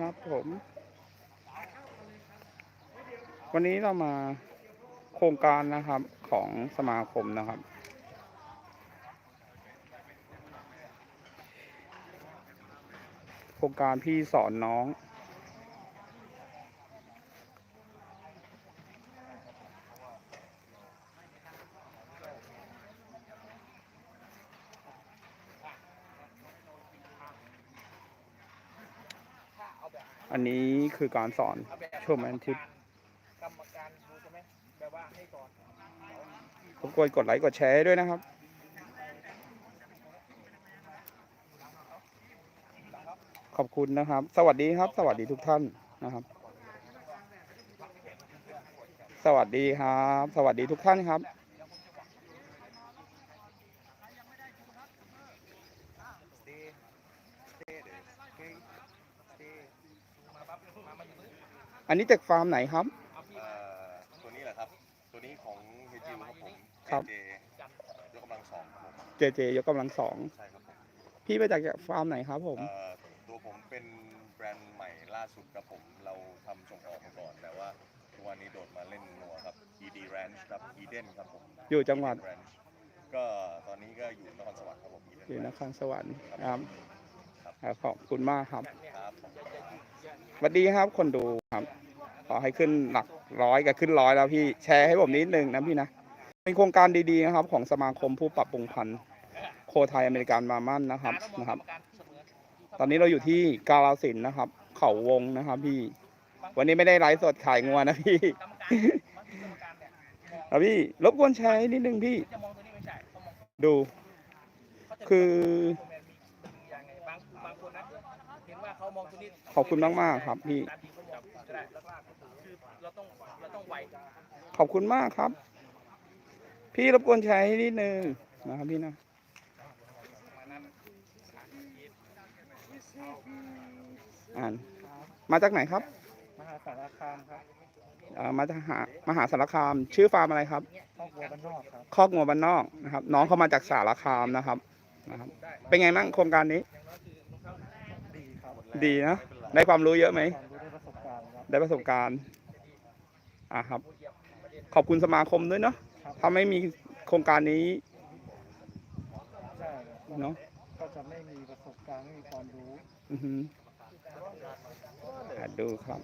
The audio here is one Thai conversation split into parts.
ครับผม วันนี้เรามาโครงการนะครับของสมาคมนะครับ โครงการพี่สอนน้อง อันนี้คือการสอนโชว์แมนทิปกรรมการดูใช่ไหมแบบว่าให้ก่อนรบกวนกดไลค์กดแชร์ด้วยนะครับขอบคุณนะครับ สวัสดีครับ สวัสดีทุกท่านนะครับ สวัสดีครับ สวัสดีทุกท่านครับ อันนี้จากฟาร์มไหนครับ เอ่อตัวนี้แหละครับ ตัวนี้ของเฮจิวครับผมครับ เจยกกำลังสองครับผมเจเจยกกำลังสองใช่ครับผมพี่มาจากฟาร์มไหนครับผม เอ่อตัวผมเป็นแบรนด์ใหม่ล่าสุดครับผม เราทำส่งออกมาก่อน แต่ว่าทุกวันนี้โดดมาเล่นงัวครับ ED Ranch ครับ Eden ครับผม อยู่จังหวัด Eden Ranch ก็ตอนนี้ก็อยู่นครสวรรค์ครับผม Eden อยู่น Ranch ครสวรรค์ครับครับขอบคุณมากครับ ครับ สวัสดีครับคนดูครับ ขอให้ขึ้นหลักร้อยกับขึ้นร้อยแล้วพี่แชร์ให้ผมนิดนึงนะพี่นะเป็นโครงการดีๆนะครับ ของสมาคมผู้ปรับปรุงพันธุ์โคไทยอเมริกันมามั่นนะครับนะครับ ตอนนี้เราอยู่ที่กาลสินนะครับ เขาวงนะครับ พี่ วันนี้ไม่ได้ไลฟ์สดขายงัวนะพี่เองครับพี่รบกวนแชร์นิดนึงพี่ ดู คือ ขามองตัวนี้ขอบคุณมากๆครับพี่ตามที่เขาบอกก็ได้แล้วก็คือเราต้องเราต้องไวขอบคุณมากครับ พี่รบกวนแชร์ให้นิดนึงนะครับพี่นะประมาณนั้นอ่านมาจากไหนครับ มหาสารคามครับเอ่อมาจากหามหาสารคาม ชื่อฟาร์มอะไรครับครอบครัวบ้านนอกครับคอกงัวบ้านนอกนะครับ น้องเขามาจากสารคามนะครับนะครับ เป็นไงบ้างโครงการนี้ ดีครับดีนะ ได้ความรู้เยอะไหมความรู้ได้ประสบการณ์ครับได้ประสบการณ์ อะครับ ขอบคุณสมาคมด้วยเนาะถ้าไม่มีโครงการนี้ใช่เนาะ ก็จะไม่มีประสบการณ์ไม่มีความรู้อือหืออะดูครับ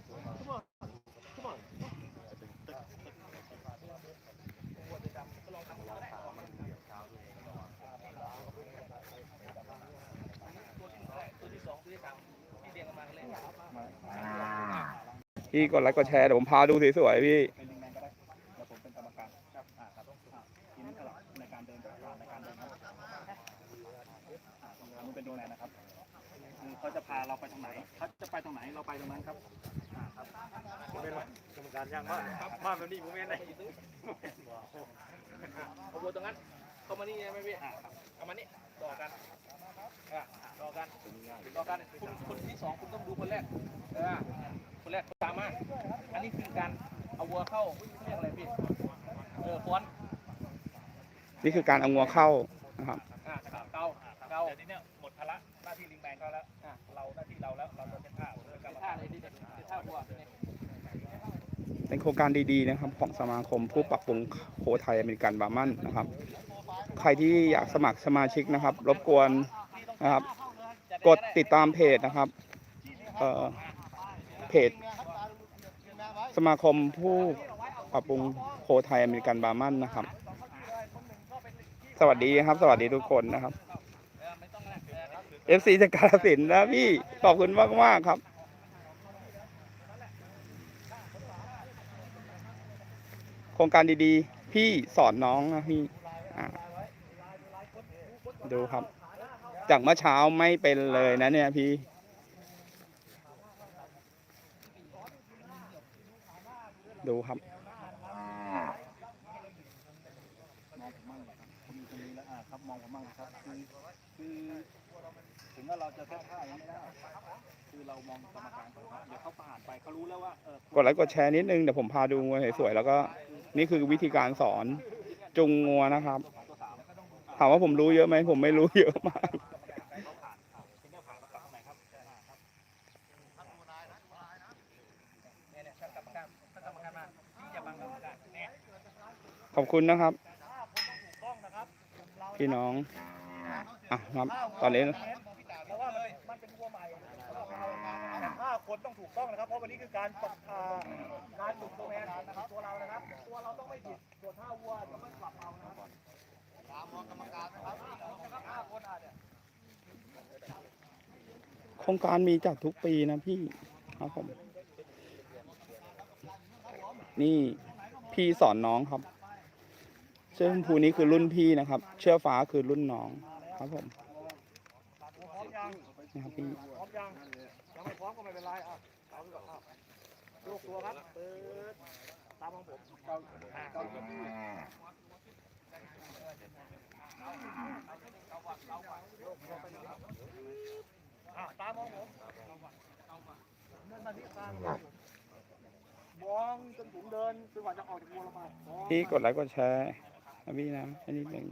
พี่กดไลค์กดแชร์เดี๋ยวผมพาดูสวยๆพี่เป็นยังไงก็ได้เดี๋ยวผมเป็นกรรมการครับอ่าครับอ่าทีนี้ตลอดในการเดินทางในการเดินครับอ่ามึงเป็นดูแลนะครับคือเขาจะพาเราไปตรงไหนเขาจะไปตรงไหนเราไปตรงนั้นครับอ่าครับเป็นกรรมการยังว่ามาแบบนี้ผมไม่ได้ขบวนตรงนั้นเข้ามานี่ไหมพี่เข้ามานี่ต่อกันอ่าต่อกัน ต่อกันคุณคนที่สองคุณต้องดูคนแรกเออคนแรกตามมาอันนี้คือการเอาวัวเข้าเรียกอะไรพี่เออฟ้อนนี่คือการเอางัวเข้านะครับอ่าเกาเกาเดี๋ยวนี้เนี่ยหมดภาระหน้าที่ลิงแบงเขาแล้วอะเราหน้าที่เราแล้วเราจะเป็นท่าเป็นกรรมท่าเลยดีเป็นท่าวัวเนี่ยเป็นโครงการดีๆนะครับ ของสมาคมผู้ปรับปรุงโคไทยอเมริกันบาร์มันนะครับ ใครที่อยากสมัครสมาชิกนะครับ รบกวนนะครับ กดติดตามเพจนะครับเเพจ สมาคมผู้ปรับปรุงโคไทยอเมริกันบาร์มันนะครับ สวัสดีครับ สวัสดีทุกคนนะครับ FC จากกาฬสินนะพี่ ขอบคุณมากมากครับ โครงการดีๆ พี่สอนน้องนะพี่ดูครับ จากเมื่อเช้าไม่เป็นเลยนะเนี่ยพี่ ดูครับ มองผมมั่งครับผมอยู่ตรงนี้แล้วอ่าครับมองผมมั่งครับคือคือถึงว่าเราจะแค่ท่ายังไม่ได้คือเรามองกรรมการก่อนครับเดี๋ยวเขาผ่านไปเขารู้แล้วว่าเออกดไลค์กดแชร์นิดนึงเดี๋ยวผมพาดูงวสวยๆแล้วก็นี่คือวิธีการสอนจุงงัวนะครับถามว่าผมรู้เยอะไหมผมไม่รู้เยอะมาก ถึงจะผ่านมาฝั่งไหนครับอ่าครับ ขอบคุณนะครับถ้าคนต้องถูกต้องนะครับเราพี่น้องอะครับตอนนี้เพราะว่ามันมันเป็นวัวใหม่เราเอาแต่ถ้าคนต้องถูกต้องนะครับ เพราะวันนี้คือการตกอ่าการจุดตัวแทนนะครับตัวเรานะครับ ตัวเราต้องไม่ผิดส่วนถ้าวัวจะไม่กลับเรานะครับตามกรรมการนะครับนะครับห้าคนอะเนี่ยโครงการมีจัดทุกปีนะพี่ครับผม นี่พี่สอนน้องครับ เสื้อชมพูนี้คือรุ่นพี่นะครับเชือกฟ้าคือรุ่นน้องครับผมพร้อมยังนะครับพี่พร้อมยังยังไม่พร้อมก็ไม่เป็นไรอะตามก่อนอะยกตัวครับเปิดตามของผมอะอะตามของผมนั่นมาที่กลางมองจนผมเดินจนกว่าจะออกจากวัวเราไปมองพี่กดไลค์กดแชร์นะ พี่นะอันนี้หนึ่ง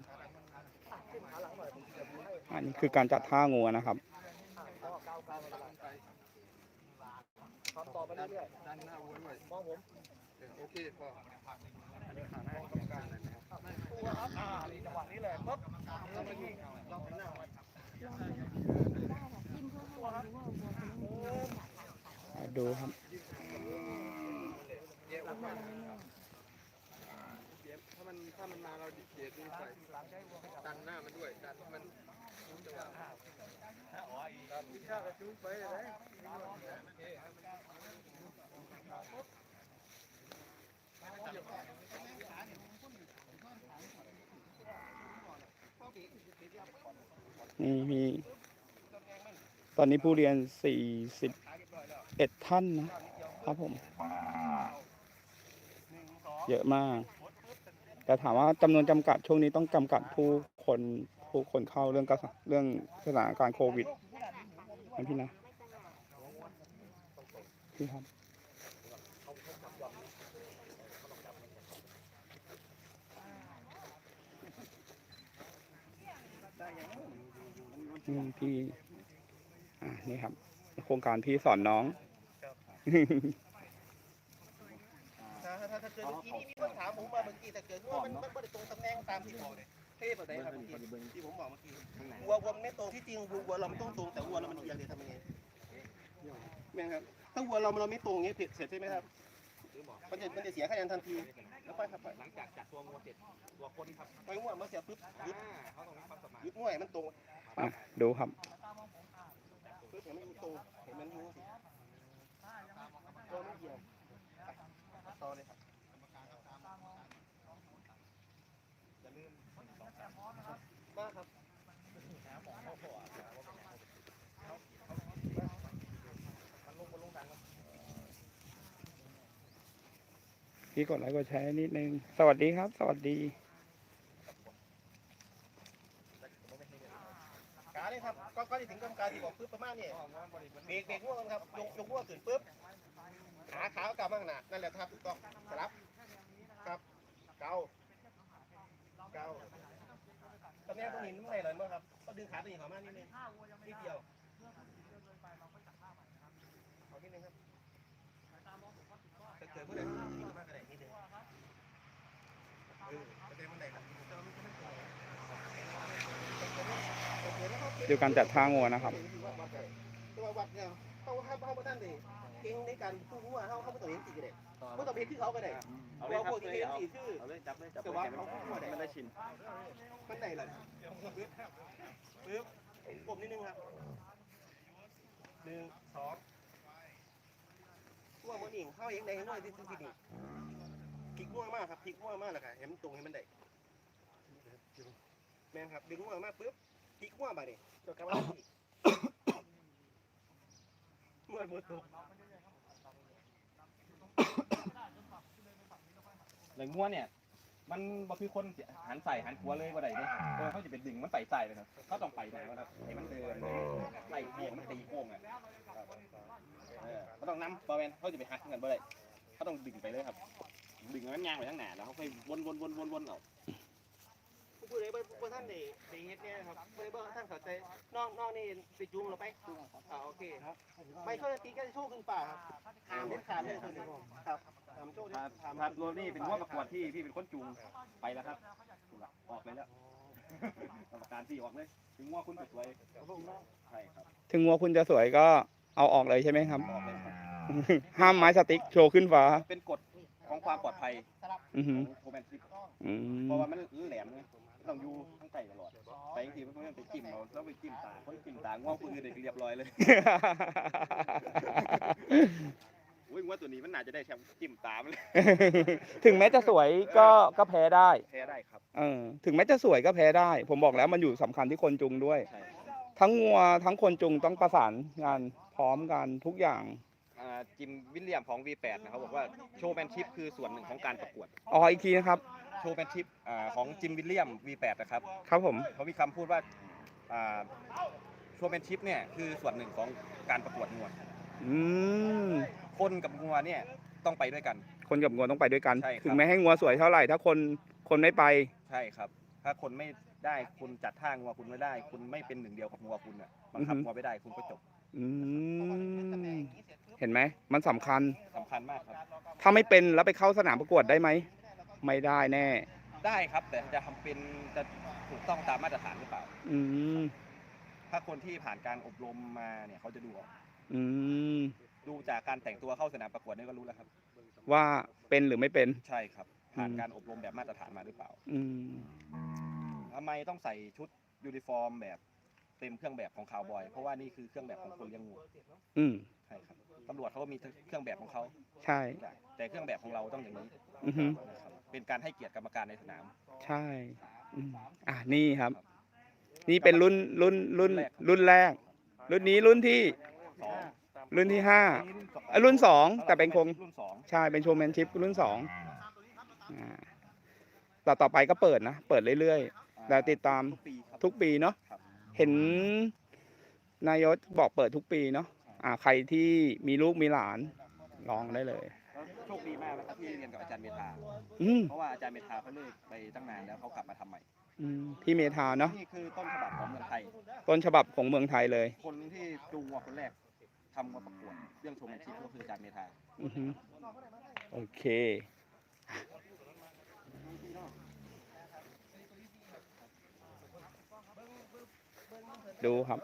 อันนี้คือการจัดท่างัวนะครับทำต่อไปเรื่อยๆด้านหน้าวัวด้วยมองผมโอเคพอตัวครับอ่านี่จังหวะนี้เลยปุ๊บแล้วมันยิงเราหน้ามันดูครับ ถ้ามันมาเราเดียดดูใส่ดันหน้ามันด้วยดันมันจังหวะดันพิชาติจุ๊บไปเลยนี่มี ตอนนี้ผู้เรียนสี่สิบเอ็ดท่านนะครับผม เยอะมาก แต่ถามว่าจำนวนจำกัดช่วงนี้ต้องจำกัดผู้คนผู้คนเข้าเรื่องกรเรื่องสถานการณ์โควิดนะพี่นะพี่ครับนี่พี่ อ่านี่ครับ โครงการพี่สอนน้อง เกิดเมื่อกี้นี่มีคนถามผมมาเมื่อกี้แต่เกิดว่ามันมันไม่ได้ตรงตำแหน่งตามที่บอกเลยเทพอะไรครับเมื่อกี้ที่ผมบอกเมื่อกี้วัววัวมันไม่ตรงที่จริงวัววัวเรามันต้องตรงแต่วัวเรามันเอียงเลยทำยังไงแม่ครับถ้าวัวเราเราไม่ตรงเงี้ยเสร็จใช่ไหมครับมันจะมันจะเสียคะแนนทันทีแล้วไปครับไปหลังจากจัดตัวงัวเสร็จตัวคนครับไปงัวมาเสียปุ๊บยึดยึดงัวให้มันตรงอะดูครับปุ๊บเห็นมันตรงเห็นมันรู้สิตัวไม่เอียงต่อเลยครับ มาครับพี่กดไลค์กดแชร์นิดนึง สวัสดีครับ สวัสดีกาเลยครับก็ก็จะถึงกรรมการที่บอกปุ๊บประมาณนี้เบรกเบรกง่วงครับยกยกง่วงตื่นปุ๊บขาขากลับมาข้างหน้านั่นแหละครับถูกต้องสลับครับเกาเกา ตอนนี้ตรงนี้ไม่ไหลเลยมั้งครับก็ดึงขาตัวนี้เข้ามานิดนึงนิดเดียวเอานิดนึงครับถ้าเกิดเมื่อไหร่ที่มากกระไดนิดนึงเออประเด็นมันไหนครับแต่ว่ามันก็ไม่ตรงดูการจัดท่างัวนะครับตัววัดเนี่ยเขาเขาเขาบ่ทันได้เก่งในการพูดว่าเขาเขาบ่ต้องเห็นสีก็ได้บ่ต้องเป็นคือเขาก็ได้ตัวพวกที่เห็นสีคือเอาเลยจับเลยจับแต่ว่าเขาพูดว่าได้มันได้ชินมันได้ล่ะปึ๊บปึ๊บกลมนิดนึงครับหนึ่งสองตัวมันเองเข้าเองได้เห็นว่าที่ที่นี่พลิกง่วงมากครับพลิกง่วงมากเลยค่ะเห็นมันตรงเห็นมันได้แม่นครับดึงง่วงมากปึ๊บพลิกง่วงไปนี่จดกลับมาที่เมื่อหมดตัว เหลืองง่วนเนี่ย มันบ่คือคนหันใส่หันหัวเลยบ่ได้เนี่ยเออเขาจะเป็นดึงมันไปใส่เลยครับเขาต้องไปไหนวะครับให้มันเดินไล่โค้งมันตีโค้งอะเออเขาต้องนำบอแมนเขาจะไปหักกันบ่ได้เขาต้องดึงไปเลยครับ ดึงให้มันยางไปทั้งหน้าแล้วเขาค่อยวนวนวนวนวนเอาผู้ผู้ใดบ่บ่ท่านได้ได้เฮ็ดเนี่ยครับผู้ใดบ่ท่านเข้าใจน้องน้องนี่ไปจูงเราไปอ่าโอเคครับไม่ช่วยตีก็จะโชคขึ้นป่าครับห้ามเด็ดขาดเลยตัวนี้ครับ ทำโชคถ้าถ้าตัวนี้เป็นหัวประกวดที่พี่เป็นคนจูงไปแล้วครับถูกละออกเลยแล้วกรรมการที่ออกเลยถึงว่าคุณจะสวยใช่ครับถึงวัวคุณจะสวยก็เอาออกเลยใช่ไหมครับ ออกเลยครับ ห้ามไม้สติ๊กโชว์ขึ้นฟ้า เป็นกฎของความปลอดภัยอือขหือองโทแมนซิปอืมเพราะว่ามันแหลมไงต้องอยู่ข้างใต้ตลอดไปจริงๆมันไปจิ้มเราแล้วไปจิ้มตาคนจิ้มตาง่วงปืนเด็กเรียบร้อยเลย อุ้ยว่าตัวนี้มันน่าจะได้แชมป์จิ้มตามนเลยถึงแม้จะสวยก็ก็แพ้ได้แพ้ได้ครับเออถึงแม้จะสวยก็แพ้ได้ ผมบอกแล้วมันอยู่สำคัญที่คนจุงด้วย ใช่ทั้งงัวทั้งคนจุงต้องประสานงานพร้อมกันทุกอย่างอ่าจิมวิลเลียมของ V8 นะครับบอกว่าโชว์แมนชิพคือส่วนหนึ่งของการประกวด อ๋ออีกทีนะครับ โชว์แมนชิพอ่าของจิมวิลเลียม V8 นะครับ ครับผม เขามีคำพูดว่าอ่าโชว์แมนชิพเนี่ยคือส่วนหนึ่งของการประกวดงว อืมคนกับงัวเนี่ยต้องไปด้วยกัน คนกับงัวต้องไปด้วยกัน ใช่ครับ ถึงแม้ให้งัวสวยเท่าไหร่ ถ้าคนคนไม่ไป ใช่ครับ ถ้าคนไม่ได้คุณจัดท่างัวคุณไม่ได้ คุณไม่เป็นหนึ่งเดียวกับงัวคุณอะบังคับอือฮึงัวไม่ได้คุณก็จบอืมเห็นไหมมันสำคัญ สำคัญมากครับ ถ้าไม่เป็นแล้วไปเข้าสนามประกวดได้ไหม ไม่ได้แน่ ได้ครับ แต่จะทำเป็นจะถูกต้องตามมาตรฐานหรือเปล่า อืม ถ้าคนที่ผ่านการอบรมมาเนี่ยเขาจะดูออก อืมดูจากการแต่งตัวเข้าสนามประกวดเนี่ยก็รู้แล้วครับ ว่าเป็นหรือไม่เป็น ใช่ครับผ่านอืมการอบรมแบบมาตรฐานมาหรือเปล่าอืมทำไมต้องใส่ชุดยูนิฟอร์มแบบเต็มเครื่องแบบของคาวบอย เพราะว่านี่คือเครื่องแบบของคนเลี้ยงงูอืมใช่ครับตำรวจเขาก็มีเครื่องแบบของเขาใช่ แต่เครื่องแบบของเราต้องอย่างนี้อือฮึนะครับเป็นการให้เกียรติกรรมการในสนาม ใช่อืมอะนี่ครับ นี่เป็นรุ่นรุ่นรุ่นรุ่นแรก รุ่นนี้รุ่นที่ สองรุ่นที่ห้านี่รุ่นสองเอ้ยรุ่นสองแต่เป็นโครงรุ่นสองใช่เป็นโชว์แมนชิพรุ่นสองอ่าต่อต่อไปก็เปิดนะ เปิดเรื่อยแต่ติดตามทุกปีครับๆทุกปีเนาะครับเห็นนายกบอกเปิดทุกปีเนาะอ่าใครที่มีลูกมีหลานลองได้เลย แล้วโชคดีมากนะครับที่เรียนกับอาจารย์เมธาอืมเพราะว่าอาจารย์เมธาเขาเลิกไปตั้งนานแล้วเขากลับมาทำใหม่ อืมพี่เมธาเนาะนี่คือต้นฉบับของเมืองไทย ต้นฉบับของเมืองไทยเลย คนที่จูงวัวคนแรก ทำวัวประกวดเรื่องโชว์แมนชิพก็คืออาจารย์เมธาอือฮึโอเค ดูครับ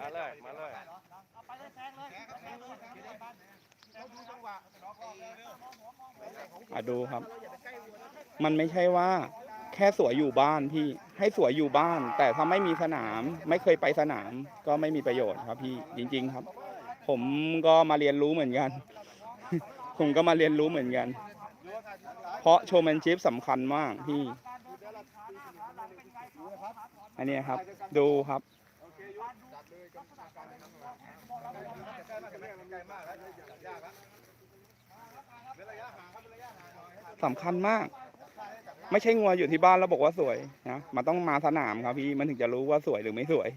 มาเลยมาเลยอ่ะดูครับ มันไม่ใช่ว่า แค่สวยอยู่บ้านพี่ให้สวยอยู่บ้าน แต่ถ้าไม่มีสนาม ไม่เคยไปสนาม ก็ไม่มีประโยชน์ครับ พี่จริง ๆครับ ผมก็มาเรียนรู้เหมือนกัน ผมก็มาเรียนรู้เหมือนกัน เพราะโชว์แมนชิพสำคัญมากพี่ อันนี้ครับ ดูครับ สำคัญมาก ไม่ใช่งัวอยู่ที่บ้านแล้วบอกว่าสวยนะมันต้องมาสนามครับพี่มันถึงจะรู้ว่าสวยหรือไม่สวย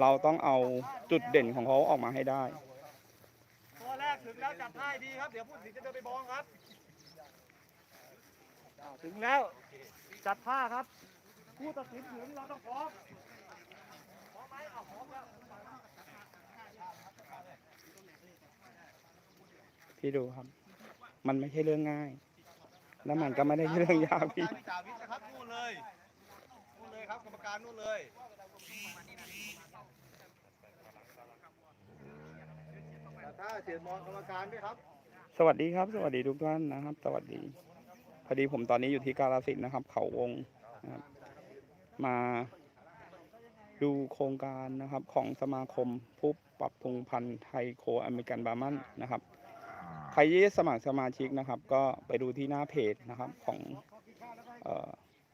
เราต้องเอาจุดเด่นของเขาออกมาให้ได้ตัวแรกถึงแล้วจับท่าให้ดีครับเดี๋ยวผู้ตัดสินจะเดินไปมองครับถึงแล้วจัดท่าครับผู้ตัดสินถึงเราต้องพร้อม พี่ดูครับ มันไม่ใช่เรื่องง่าย แล้วมันก็ไม่ได้เรื่องยากพี่จ่าวิทย์นะครับนู่นเลยนู่นเลยครับกรรมการนู่นเลยถ้าเสียมองกรรมการด้วยครับ สวัสดีครับ สวัสดีทุกท่านนะครับ สวัสดีพอดีผมตอนนี้อยู่ที่กาลสินธุ์นะครับ เขาวงนะครับมาดูโครงการนะครับของสมาคมผู้ปรับปรุงพันธุ์ไทยโคอเมริกันบาร์มันนะครับใค รที่สมัครสมาชิกนะครับ ก็ไปดูที่หน้าเพจนะครับของออ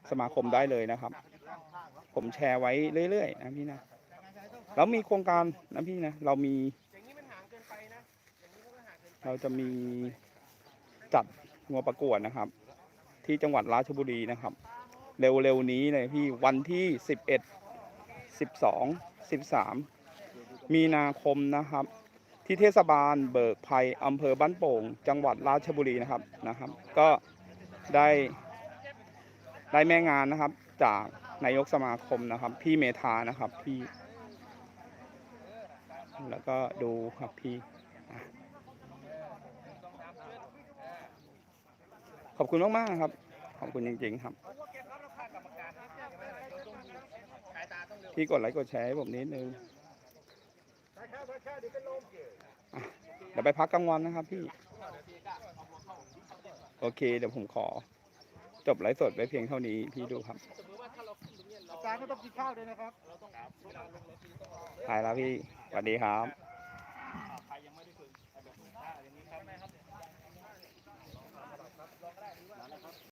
สมาคมได้เลยนะครับ ผมแชร์ไว้เรื่อยๆนะพี่นะแล้วมีโครงการนะพี่นะเรามีเกินไปนะอย่างนี้มันห่างเกินไปเราจะมีจัดงัวประกวดนะครับ ที่จังหวัดราชบุรีนะครับ เร็วๆนี้เลยพี่วันที่สิบเอ็ดสิบสองสิบสามมีนาคมนะครับ ที่เทศบาลเบิกภัยอำเภอบ้านโป่ง จังหวัดราชบุรีนะครับนะครับ ก็ได้ได้แม่งานนะครับ จากนายกสมาคมนะครับ พี่เมธานะครับพี่ แล้วก็ดูครับพี่ขอบคุณมากๆครับ ขอบคุณจริง ๆ ครับ พี่กดไลค์กดแชร์ให้ผมนิดนึง เดี๋ยวไปพักกลางวันนะครับพี่ โอเค เดี๋ยวผมขอ จบไลฟ์สดไว้เพียงเท่านี้พี่ดูครับอาจารย์ก็ต้องกินข้าวด้วยนะครับถ่ายแล้วพี่สวัสดีครับ